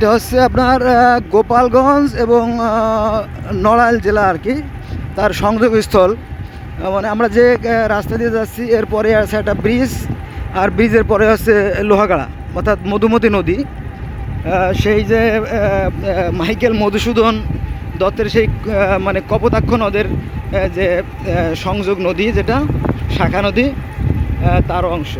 এটা হচ্ছে আপনার গোপালগঞ্জ এবং নড়াইল জেলা আর কি, তার সংযোগস্থল। মানে আমরা যে রাস্তা দিয়ে যাচ্ছি এরপরে আছে একটা ব্রিজ আর ব্রিজের পরে হচ্ছে লোহাগাড়া, অর্থাৎ মধুমতি নদী। সেই যে মাইকেল মধুসূদন দত্তের সেই মানে কপোতাক্ষ নদের যে সংযোগ নদী যেটা, শাখা নদী তার অংশ।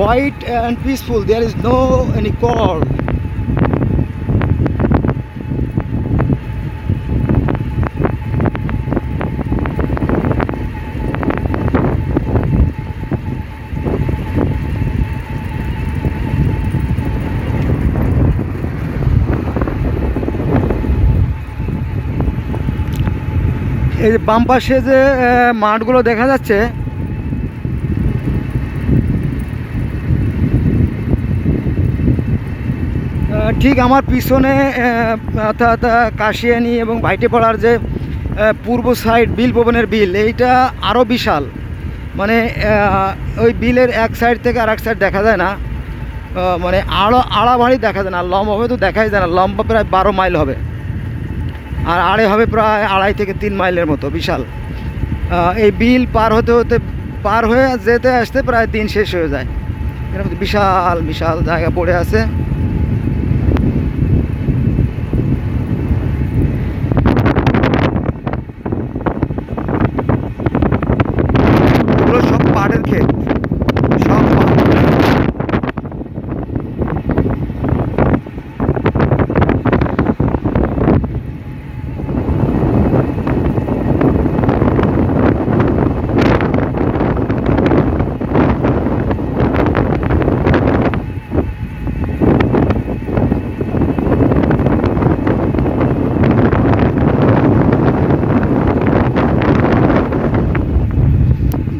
Quiet and peaceful there is no any call এই যে বাম পাশে যে মাঠগুলো দেখা যাচ্ছে ঠিক আমার পিছনে অর্থাৎ কাশিয়ানি এবং ভাইটেপাড়ার যে পূর্ব সাইড বিল ভবনের বিল, এইটা আরও বিশাল। মানে ওই বিলের এক সাইড থেকে আর এক সাইড দেখা যায় না। মানে আড়া আড়াবাড়ি দেখা যায় না লম্বা হবে তো দেখাই যায় না, লম্বা প্রায় বারো মাইল হবে। আর আড়ে হবে প্রায় আড়াই থেকে তিন মাইলের মতো, বিশাল। এই বিল পার হতে হতে, পার হয়ে যেতে আসতে প্রায় দিন শেষ হয়ে যায়। এর মধ্যে বিশাল বিশাল জায়গা পড়ে আছে। এগুলো সব পাটের ক্ষেত সব পাট।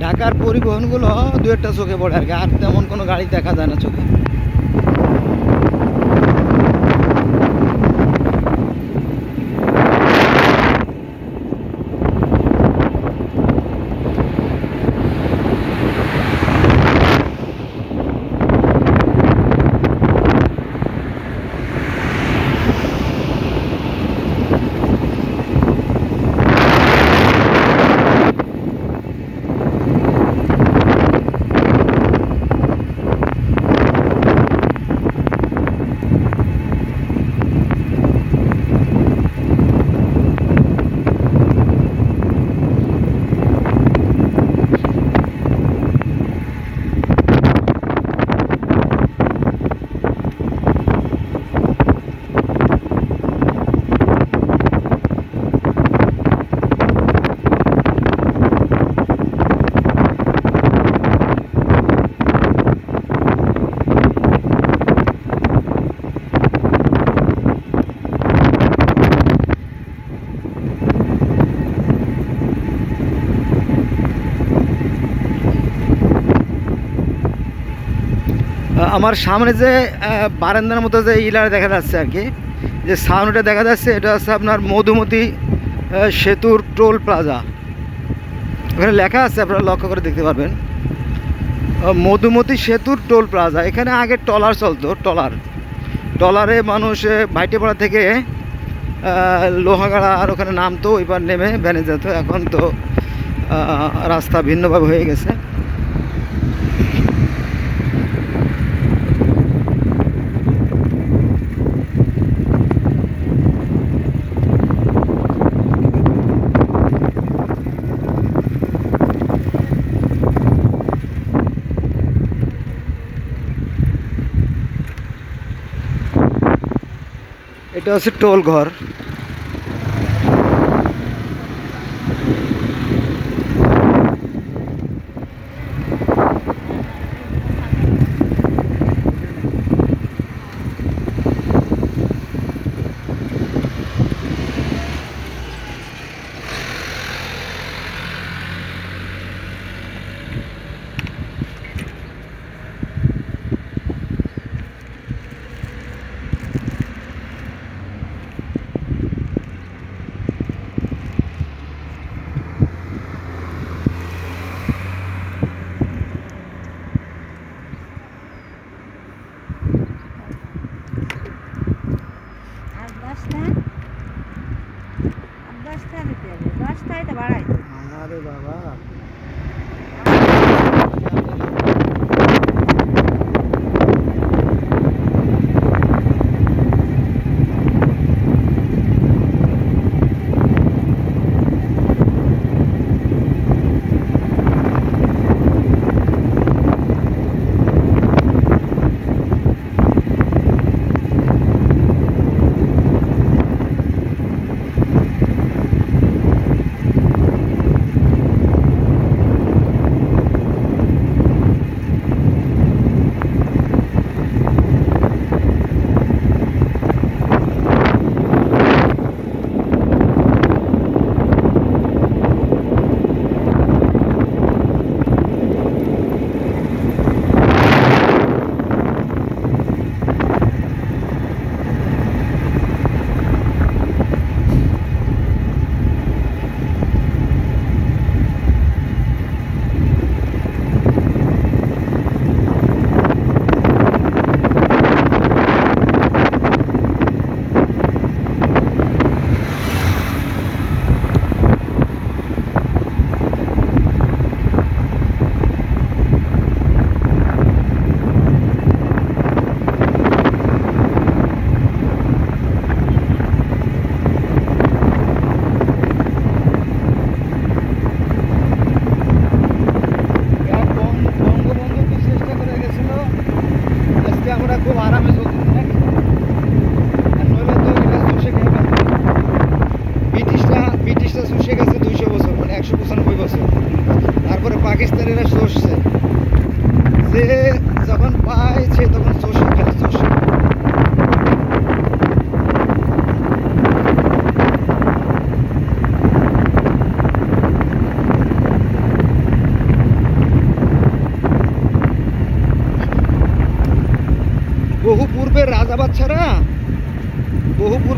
ঢাকার পরিবহনগুলো দু একটা চোখে পড়ে আর কি। আর তেমন কোনো গাড়ি দেখা যায় না চোখে। আমার সামনে যে বারান্দার মতো যে ইলার দেখা যাচ্ছে আর কি, যে সাউন্ডটা দেখা যাচ্ছে, এটা হচ্ছে আপনার মধুমতি সেতুর টোল প্লাজা। ওখানে লেখা আছে, আপনারা লক্ষ্য করে দেখতে পারবেন। মধুমতি সেতুর টোল প্লাজা। এখানে আগে টলার চলতো টলার টলারে মানুষ ভাইটেপাড়া থেকে লোহাগাড়া আর ওখানে নামতো, ওইবার নেমে ভ্যানে যেত। এখন তো রাস্তা ভিন্নভাবে হয়ে গেছে। এটা হচ্ছে টোল ঘর।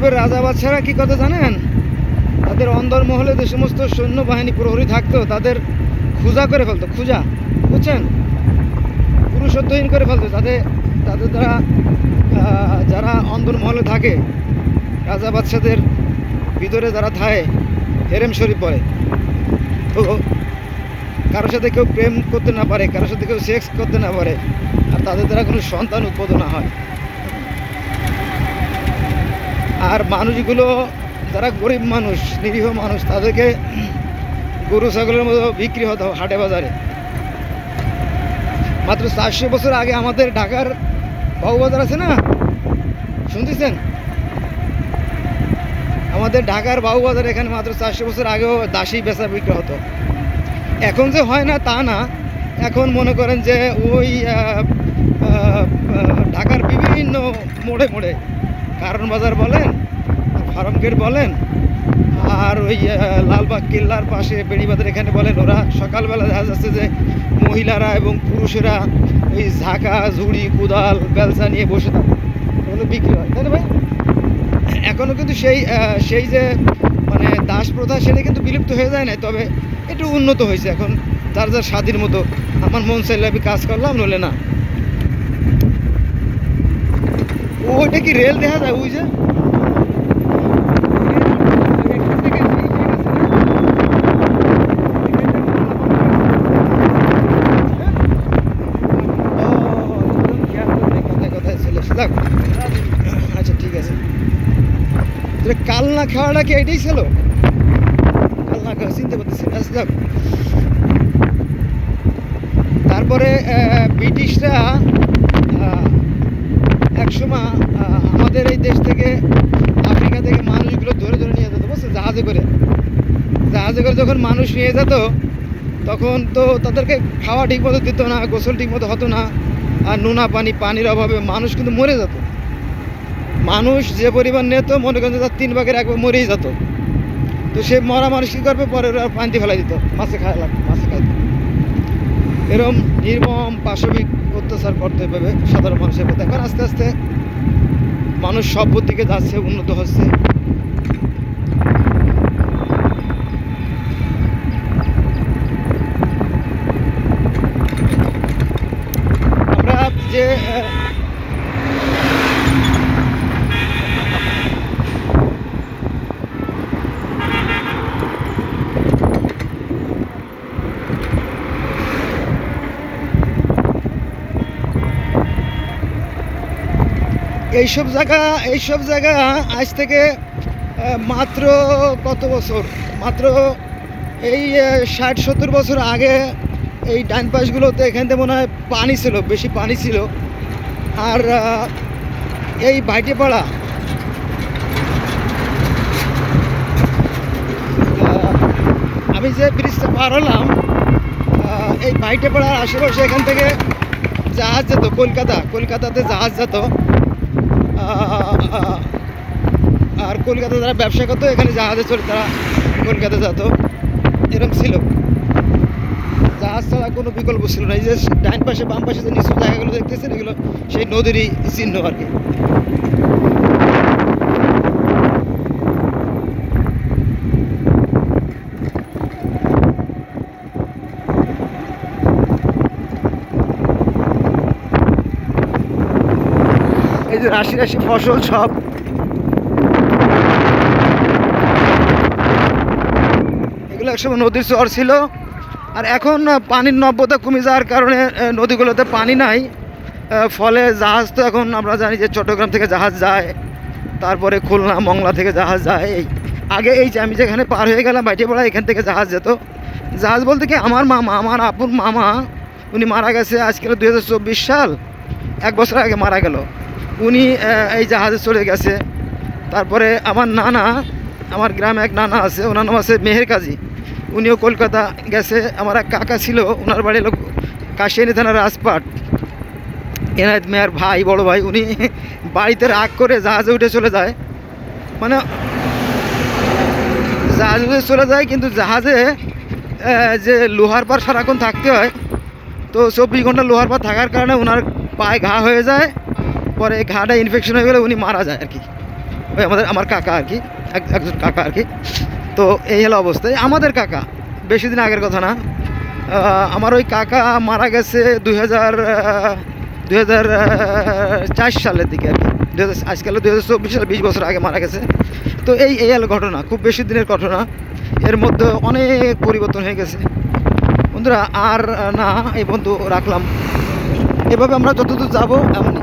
পূর্বের রাজা বাচ্চারা কি কথা জানেন? তাদের অন্দরমহলে যে সমস্ত সৈন্যবাহিনী প্রহরী থাকতো, তাদের খুজা করে ফেলতো, খুজা, বুঝছেন? পুরুষত্বহীন করে ফেলতো তাদের তাদের দ্বারা যারা অন্দরমহলে থাকে, রাজা বাচ্চাদের ভিতরে যারা থাকে, হেরেম শরীফ পরে তো কারোর সাথে কেউ প্রেম করতে না পারে, কারোর সাথে কেউ সেক্স করতে না পারে, আর তাদের দ্বারা কোনো সন্তান উৎপাদন হয়। আর মানুষগুলো যারা গরিব মানুষ, নিরীহ মানুষ, তাদেরকে গরু, ছাগলের মতো বিক্রি হতো হাটে বাজারে। মাত্র চারশো বছর আগে আমাদের ঢাকার বাবুবাজার আছে না? শুনতেছেন? আমাদের ঢাকার বাবুবাজার এখানে মাত্র চারশো বছর আগেও দাসী বেচা বিক্রি হতো। এখন যে হয় না তা না। এখন মনে করেন যে ওই ঢাকার বিভিন্ন মোড়ে মোড়ে কারণ বাজার বলেন, ফার্ম গেট বলেন, আর ওই লালবাগ কেল্লার পাশে বেড়িবাজার এখানে বলেন, ওরা সকালবেলা দেখা যাচ্ছে যে মহিলারা এবং পুরুষেরা ওই ঝাঁকা, ঝুড়ি, কোদাল, বেলসা নিয়ে বসে থাকে। ওগুলো বিক্রি হয়, তাই না ভাই? এখনও কিন্তু সেই সেই যে মানে দাস প্রথা সেটা কিন্তু বিলুপ্ত হয়ে যায় না তবে একটু উন্নত হয়েছে এখন। যার যার স্বাধীন মতো। আমার মন চাইলে আমি কাজ করলাম নলে না। ওইটা কি রেল দেখা যায় ওই যে। আচ্ছা ঠিক আছে কালনা খাওয়াটা কি এটাই ছিল কালনা খাওয়া, চিনতে পারতেছি। আচ্ছা। তারপরে ব্রিটিশরা সময় আমাদের এই দেশ থেকে আফ্রিকা থেকে মানুষগুলো ধরে ধরে নিয়ে যেত বুঝছ জাহাজে করে। জাহাজে করে যখন মানুষ নিয়ে যেত, তখন তো তাদেরকে খাওয়া ঠিক মতো দিত না, গোসল ঠিক মতো হতো না, আর নোনা পানি, পানির অভাবে মানুষ কিন্তু মরে যেত। মানুষ যে পরিমাণ নিত, মনে করেন তার তিন ভাগের একবার মরেই যেত। তো সে মরা মানুষ কী করবে? পরে ওরা পানিতে ফেলাই দিত, মাছে খাওয়া মাছে খাইত এরম নির্মম, পাশবিক অত্যাচার করতে পারবে সাধারণ মানুষের প্রতি। এখন আস্তে আস্তে মানুষ সভ্যর দিকে যাচ্ছে, উন্নত হচ্ছে আমরা যে আহ, এইসব জায়গা এইসব জায়গা আজ থেকে মাত্র কত বছর? মাত্র এই ষাট সত্তর বছর আগে এই ডান পাশগুলোতে এখান থেকে মনে হয় পানি ছিল বেশি পানি ছিল। আর এই বাইটেপাড়া আহ, আমি যে ব্রিজটা পার হলাম এই বাইটেপাড়ার আশেপাশে এখান থেকে জাহাজ যেত কলকাতা কলকাতাতে জাহাজ যেত আহ, আর কলকাতা যারা ব্যবসা করতো, এখানে জাহাজে চলে তারা কলকাতা যেত। এরকম ছিল। জাহাজ ছাড়া কোনো বিকল্প ছিল না। এই যে ডাইন পাশে, বাম পাশে যে নিচু জায়গাগুলো দেখতেছেন, এগুলো সেই নদীরই চিহ্ন আর কি। এই যে রাশি রাশি ফসল সব এগুলো একসময় নদীর চর ছিল। আর এখন পানির নব্যতা কমে যাওয়ার কারণে নদীগুলোতে পানি নাই। ফলে জাহাজ তো এখন আমরা জানি যে চট্টগ্রাম থেকে জাহাজ যায়, তারপরে খুলনা, মংলা থেকে জাহাজ যায়। এই আগে এই যে আমি যেখানে পার হয়ে গেলাম, বাইটেপাড়া এখান থেকে জাহাজ যেত। জাহাজ বলতে কি, আমার মামা, আমার আপুর মামা, উনি মারা গেছে আজকে দুই হাজার চব্বিশ সাল, এক বছর আগে মারা গেল। উনি এই জাহাজে চলে গেছে। তারপরে আমার নানা, আমার গ্রামে এক নানা আছে, ওনার নাম আছে মেহের কাজী। উনিও কলকাতা গেছে। আমার এক কাকা ছিল ওনার বাড়ি লোক কাশিয়ানি থানার রাজপাট। এনায়ত মেয়ার ভাই, বড় ভাই, উনি বাড়িতে রাগ করে জাহাজে উঠে চলে যায়। মানে জাহাজে উঠে চলে যায়, কিন্তু জাহাজে যে লোহার পার সারাক্ষণ থাকতে হয়, তো চব্বিশ ঘণ্টা লোহার পার থাকার কারণে ওনার পায়ে ঘা হয়ে যায়। পরে ঘাটা ইনফেকশন হয়ে গেলে উনি মারা যায় আর কি। ওই আমাদের, আমার কাকা আর কি, এক- একজন কাকা আর কি। তো এই হলো অবস্থায় আমাদের কাকা, বেশি দিন আগের কথা না। আমার ওই কাকা মারা গেছে দুই হাজার হাজার সালের দিকে আর কি। দু হাজার আজকাল দুই হাজার চব্বিশ সালে বিশ বছর আগে মারা গেছে। তো এই এই হলো ঘটনা, খুব বেশি দিনের ঘটনা। এর মধ্যে অনেক পরিবর্তন হয়ে গেছে। বন্ধুরা, আর না, এই বন্ধু রাখলাম। এভাবে আমরা যতদূর যাব, এমনই।